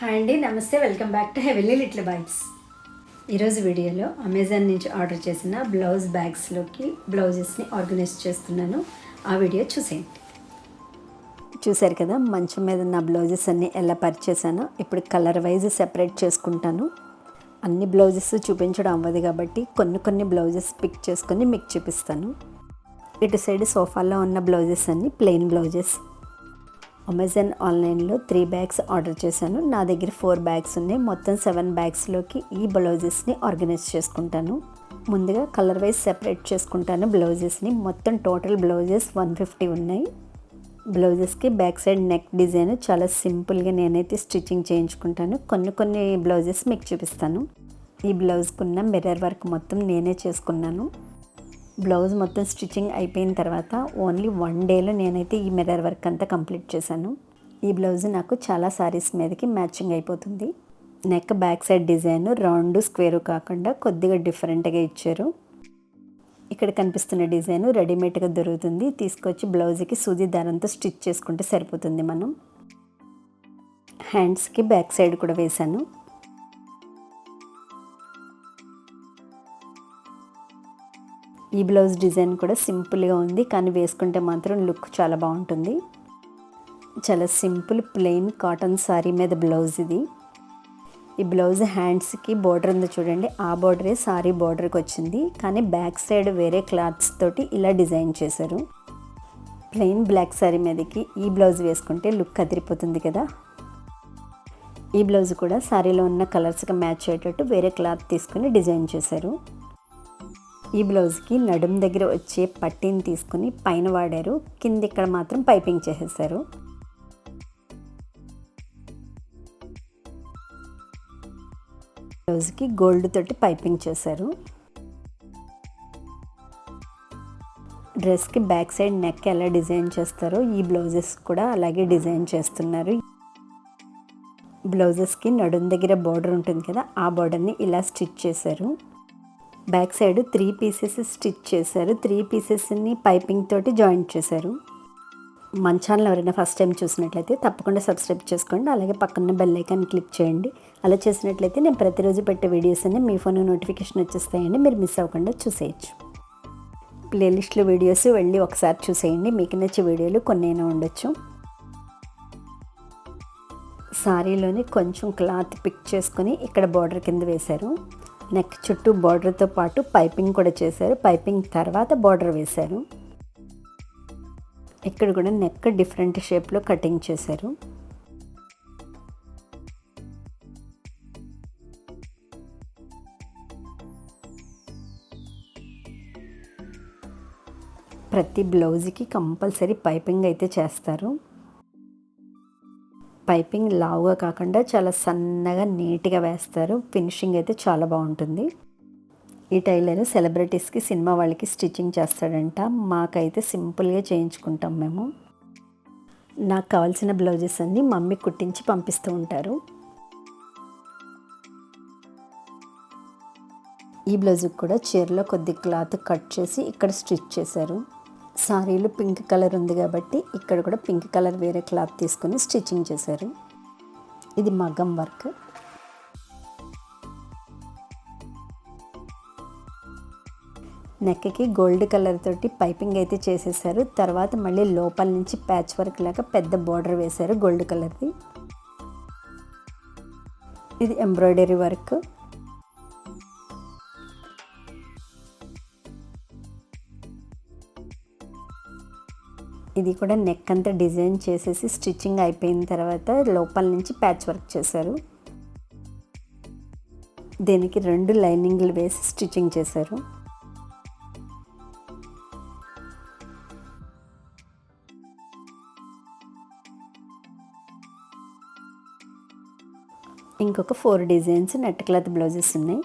Hi అండి నమస్తే welcome back to heavenly little bites ఈరోజు వీడియోలో అమెజాన్ నుంచి ఆర్డర్ చేసిన బ్లౌజ్ బ్యాగ్స్లోకి బ్లౌజెస్ని ఆర్గనైజ్ చేస్తున్నాను. ఆ వీడియో చూసేయండి. చూశారు కదా మంచం మీద నా బ్లౌజెస్ అన్నీ ఎలా పరిచేసానో ఇప్పుడు కలర్ వైజ్ సెపరేట్ చేసుకుంటాను. అన్ని బ్లౌజెస్ చూపించడం అవ్వదు కాబట్టి కొన్ని కొన్ని బ్లౌజెస్ పిక్ చేసుకొని మీకు చూపిస్తాను. ఇటు సైడ్ సోఫాలో ఉన్న బ్లౌజెస్ అన్ని ప్లెయిన్ బ్లౌజెస్ అమెజాన్ ఆన్లైన్లో త్రీ బ్యాగ్స్ ఆర్డర్ చేశాను. నా దగ్గర ఫోర్ బ్యాగ్స్ ఉన్నాయి. మొత్తం సెవెన్ బ్యాగ్స్లోకి ఈ బ్లౌజెస్ని ఆర్గనైజ్ చేసుకుంటాను. ముందుగా కలర్ వైజ్ సెపరేట్ చేసుకుంటాను బ్లౌజెస్ని. మొత్తం టోటల్ బ్లౌజెస్ వన్ ఫిఫ్టీ ఉన్నాయి. బ్లౌజెస్కి బ్యాక్ సైడ్ నెక్ డిజైన్ చాలా సింపుల్గా నేనైతే స్టిచ్చింగ్ చేయించుకుంటాను. కొన్ని కొన్ని బ్లౌజెస్ మీకు చూపిస్తాను. ఈ బ్లౌజ్కున్న మిర్రర్ వర్క్ మొత్తం నేనే చేసుకున్నాను. బ్లౌజ్ మొత్తం స్టిచ్చింగ్ అయిపోయిన తర్వాత ఓన్లీ వన్ డేలో నేనైతే ఈ మిర్రర్ వర్క్ అంతా కంప్లీట్ చేశాను. ఈ బ్లౌజ్ నాకు చాలా సారీస్ మీదకి మ్యాచింగ్ అయిపోతుంది. Neck back side design round square కాకుండా కొద్దిగా డిఫరెంట్గా ఇచ్చారు. ఇక్కడ కనిపిస్తున్న డిజైన్ రెడీమేడ్గా దొరుకుతుంది. తీసుకొచ్చి బ్లౌజ్కి సూది దారంతో స్టిచ్ చేసుకుంటే సరిపోతుంది మనం. హ్యాండ్స్కి బ్యాక్ సైడ్ కూడా వేశాను. ఈ బ్లౌజ్ డిజైన్ కూడా సింపుల్గా ఉంది కానీ వేసుకుంటే మాత్రం లుక్ చాలా బాగుంటుంది. చాలా సింపుల్ ప్లెయిన్ కాటన్ శారీ మీద బ్లౌజ్ ఇది. ఈ బ్లౌజ్ హ్యాండ్స్కి బోర్డర్ ఉంది చూడండి ఆ బోర్డరే సారీ బోర్డర్కి వచ్చింది కానీ బ్యాక్ సైడ్ వేరే క్లాత్స్ తోటి ఇలా డిజైన్ చేశారు. ప్లెయిన్ బ్లాక్ శారీ మీదకి ఈ బ్లౌజ్ వేసుకుంటే లుక్ అదిరిపోతుంది కదా. ఈ బ్లౌజ్ కూడా శారీలో ఉన్న కలర్స్కి మ్యాచ్ అయ్యేటట్టు వేరే క్లాత్ తీసుకుని డిజైన్ చేశారు. ఈ బ్లౌజ్కి నడుం దగ్గర వచ్చే పట్టీని తీసుకుని పైన వాడారు. కింద ఇక్కడ మాత్రం పైపింగ్ చేసేసారు. బ్లౌజ్కి గోల్డ్ తోటి పైపింగ్ చేశారు. డ్రెస్కి బ్యాక్ సైడ్ నెక్ ఎలా డిజైన్ చేస్తారో ఈ బ్లౌజెస్ కూడా అలాగే డిజైన్ చేస్తున్నారు. బ్లౌజెస్కి నడుం దగ్గర బార్డర్ ఉంటుంది కదా ఆ బార్డర్ని ఇలా స్టిచ్ చేశారు. Back side three pieces stitch చేశారు. త్రీ పీసెస్ని పైపింగ్ తోటి జాయింట్ చేశారు. మన ఛానల్ ఎవరైనా ఫస్ట్ టైం చూసినట్లయితే తప్పకుండా సబ్స్క్రైబ్ చేసుకోండి. అలాగే పక్కన బెల్ ఐకాన్ క్లిక్ చేయండి. అలా చేసినట్లయితే నేను ప్రతిరోజు పెట్టే వీడియోస్ అన్ని మీ ఫోన్ నోటిఫికేషన్ వచ్చేస్తాయండి. మీరు మిస్ అవ్వకుండా చూసేయచ్చు. ప్లేలిస్ట్లో వీడియోస్ వెళ్ళి ఒకసారి చూసేయండి. మీకు నచ్చే వీడియోలు కొన్నైనా ఉండొచ్చు. సారీలోని కొంచెం క్లాత్ పిక్ చేసుకొని ఇక్కడ బార్డర్ కింద వేశారు. నెక్ చుట్టూ బార్డర్తో పాటు పైపింగ్ కూడా చేశారు. పైపింగ్ తర్వాత బార్డర్ వేశారు. ఇక్కడ కూడా నెక్ డిఫరెంట్ షేప్లో కటింగ్ చేశారు. ప్రతి బ్లౌజ్కి కంపల్సరీ పైపింగ్ అయితే చేస్తారు. పైపింగ్ లావుగా కాకుండా చాలా సన్నగా నీట్గా వేస్తారు. ఫినిషింగ్ అయితే చాలా బాగుంటుంది. ఈ టైలర్ సెలబ్రిటీస్కి సినిమా వాళ్ళకి స్టిచ్చింగ్ చేస్తాడంట. మాకైతే సింపుల్గా చేయించుకుంటాం మేము. నాకు కావాల్సిన బ్లౌజెస్ అన్నీ మమ్మీ కుట్టించి పంపిస్తూ ఉంటారు. ఈ బ్లౌజ్కి కూడా చీరలో కొద్ది క్లాత్ కట్ చేసి ఇక్కడ స్టిచ్ చేశారు. సారీలు పింక్ కలర్ ఉంది కాబట్టి ఇక్కడ కూడా పింక్ కలర్ వేరే క్లాత్ తీసుకొని స్టిచ్చింగ్ చేశారు. ఇది మగ్గం వర్క్. నెక్కి గోల్డ్ కలర్ తోటి పైపింగ్ అయితే చేసేసారు. తర్వాత మళ్ళీ లోపల నుంచి ప్యాచ్ వర్క్ లాగా పెద్ద బార్డర్ వేశారు గోల్డ్ కలర్ది. ఇది ఎంబ్రాయిడరీ వర్క్. ఇది కూడా నెక్ అంతా డిజైన్ చేసేసి స్టిచ్చింగ్ అయిపోయిన తర్వాత లోపల నుంచి ప్యాచ్ వర్క్ చేశారు. దీనికి రెండు లైనింగ్లు వేసి స్టిచ్చింగ్ చేశారు. ఇంకొక four designs net cloth blouses ఉన్నాయి.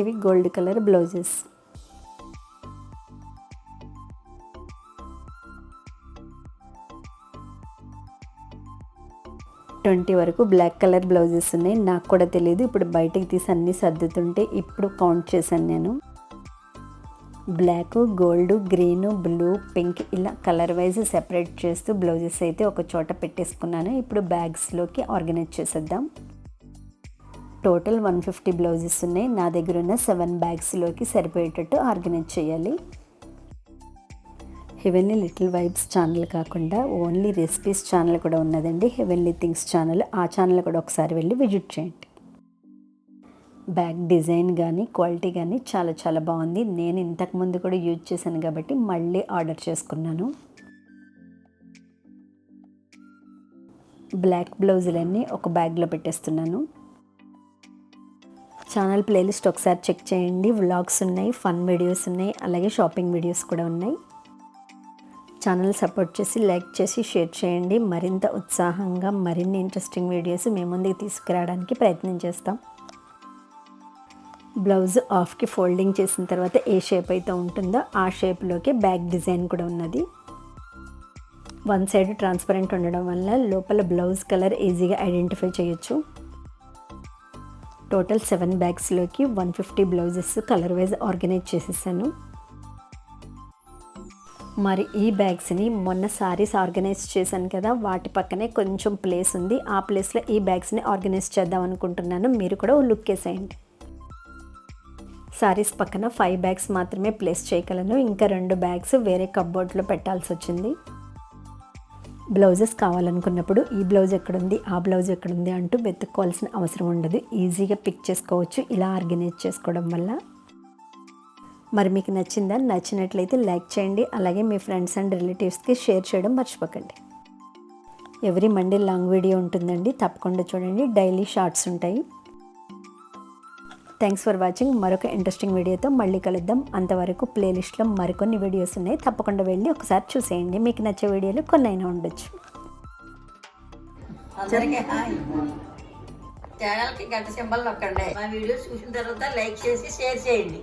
ఇవి గోల్డ్ కలర్ బ్లౌజెస్. ట్వంటీ వరకు బ్లాక్ కలర్ బ్లౌజెస్ ఉన్నాయి. నాకు కూడా తెలియదు ఇప్పుడు బయటకు తీసి అన్నీ సర్దుతుంటే ఇప్పుడు కౌంట్ చేశాను నేను. Black gold green blue pink ఇలా కలర్ వైజ్ సెపరేట్ చేస్తూ బ్లౌజెస్ అయితే ఒక చోట పెట్టేసుకున్నాను. ఇప్పుడు బ్యాగ్స్లోకి ఆర్గనైజ్ చేసేద్దాం. టోటల్ వన్ ఫిఫ్టీ బ్లౌజెస్ ఉన్నాయి. నా దగ్గర ఉన్న సెవెన్ బ్యాగ్స్లోకి సరిపోయేటట్టు ఆర్గనైజ్ చేయాలి. హెవెన్లీ లిటిల్ వైబ్స్ ఛానల్ కాకుండా ఓన్లీ రెసిపీస్ ఛానల్ కూడా ఉన్నదండి. Heavenly things channel. ఆ ఛానల్ కూడా ఒకసారి వెళ్ళి విజిట్ చేయండి. బ్యాగ్ డిజైన్ కానీ క్వాలిటీ కానీ చాలా చాలా బాగుంది. నేను ఇంతకుముందు కూడా యూజ్ చేశాను కాబట్టి మళ్ళీ ఆర్డర్ చేసుకున్నాను. బ్లాక్ బ్లౌజులన్నీ ఒక బ్యాగ్లో పెట్టేస్తున్నాను. ఛానల్ ప్లేలిస్ట్ ఒకసారి చెక్ చేయండి. వ్లాగ్స్ ఉన్నాయి ఫన్ వీడియోస్ ఉన్నాయి అలాగే షాపింగ్ వీడియోస్ కూడా ఉన్నాయి. ఛానల్ సపోర్ట్ చేసి లైక్ చేసి షేర్ చేయండి. మరింత ఉత్సాహంగా మరిన్ని ఇంట్రెస్టింగ్ వీడియోస్ మీ ముందుకు తీసుకురావడానికి ప్రయత్నం చేస్తాం. బ్లౌజ్ ఆఫ్కి ఫోల్డింగ్ చేసిన తర్వాత ఏ షేప్ అయితే ఉంటుందో ఆ షేప్లోకి బ్యాక్ డిజైన్ కూడా ఉన్నది. వన్ సైడ్ ట్రాన్స్పరెంట్ ఉండడం వల్ల లోపల బ్లౌజ్ కలర్ ఈజీగా ఐడెంటిఫై చేయొచ్చు. Total seven బ్యాగ్స్లోకి one fifty blouses colour wise organise చేసేసాను. మరి ఈ బ్యాగ్స్ని మొన్న సారీస్ ఆర్గనైజ్ చేశాను కదా వాటి పక్కనే కొంచెం ప్లేస్ ఉంది. ఆ ప్లేస్లో ఈ బ్యాగ్స్ని ఆర్గనైజ్ చేద్దాం అనుకుంటున్నాను. మీరు కూడా ఓ లుక్ వేసేయండి. సారీస్ పక్కన ఫైవ్ బ్యాగ్స్ మాత్రమే ప్లేస్ చేయగలను. ఇంకా రెండు బ్యాగ్స్ వేరే కప్బోర్డ్లో పెట్టాల్సి వచ్చింది. బ్లౌజెస్ కావాలనుకున్నప్పుడు ఈ బ్లౌజ్ ఎక్కడుంది ఆ బ్లౌజ్ ఎక్కడుంది అంటూ వెతుక్కోవాల్సిన అవసరం ఉండదు. ఈజీగా పిక్ చేసుకోవచ్చు. ఇలా ఆర్గనైజ్ చేసుకోవడం వల్ల. మరి మీకు నచ్చిందా? నచ్చినట్లయితే లైక్ చేయండి. అలాగే మీ ఫ్రెండ్స్ అండ్ రిలేటివ్స్కి షేర్ చేయడం మర్చిపోకండి. ఎవ్రీ మండే లాంగ్ వీడియో ఉంటుందండి. తప్పకుండా చూడండి. డైలీ షార్ట్స్ ఉంటాయి. థ్యాంక్స్ ఫర్ వాచింగ్ మరొక ఇంట్రెస్టింగ్ వీడియోతో మళ్ళీ కలుద్దాం. అంతవరకు ప్లేలిస్ట్లో మరికొన్ని వీడియోస్ ఉన్నాయి. తప్పకుండా వెళ్ళి ఒకసారి చూసేయండి. మీకు నచ్చే వీడియోలు కొన్నైనా ఉండొచ్చు. ఛానల్కి గంట సింబల్ నొక్కండి. మా వీడియోస్ చూసిన తర్వాత లైక్ చేసి షేర్ చేయండి.